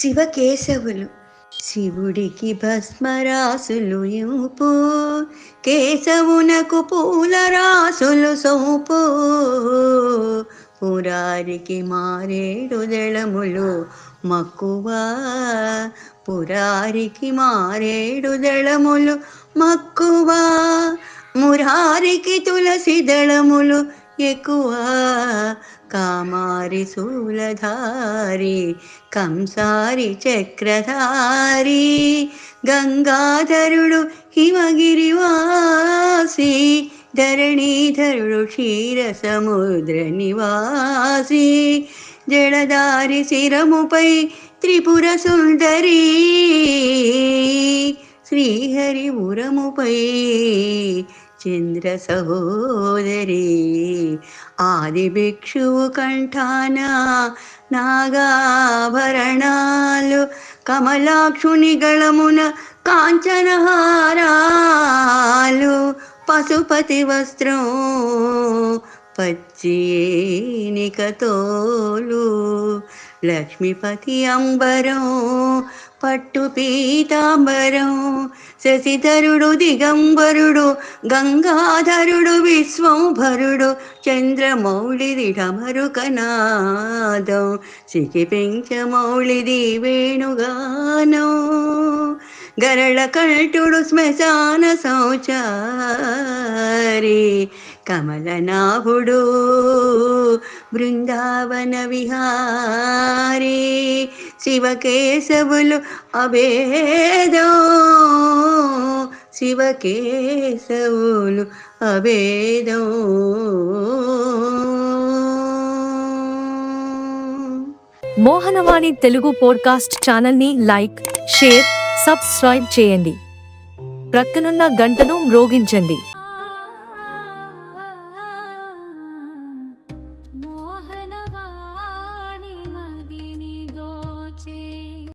శివకేశవులు. శివుడికి భస్మరాసులు ఇంపు కేశవునకు పూల రాసులు సోపు. పురారికి మారేడు దళములు మక్కువ. పురారికి మారేడు దళములు మక్కువ. మురారికి తులసి దళములు ఎక్కువ. కామారి శూలధారి కంసారి చక్రధారి గంగాధరుడు హిమగిరివాసి ధరణీధరుడు క్షీర సముద్ర నివాసి జడదారి శిరముపై త్రిపుర సుందరి శ్రీహరి ఉరముపై చంద్ర సహోదరి ఆది భిక్షువు కంఠాన నాగాభరణాలు కమలాక్షుని గళమున కాంచనహారాలు పశుపతి వస్త్రం పచ్చినికతోలు లక్ష్మీపతి అంబరం పట్టు పీతాంబరం శశిధరుడు దిగంబరుడు గంగాధరుడు విశ్వంభరుడు చంద్రమౌళిది ఢమరుకనాదం సికిపించమౌళిది వేణుగానం. గరళ కంఠుడు శ్మశాన సంచారి కమలనాభుడు బృందావన విహారీ శివకేశవులు అభేదో. శివకేశవులు అవేదో మోహనవాణి తెలుగు పోడ్కాస్ట్ ఛానల్ని లైక్ షేర్ సబ్స్క్రైబ్ చేయండి. ప్రక్కనున్న గంటను మ్రోగించండి. మోహనవాణి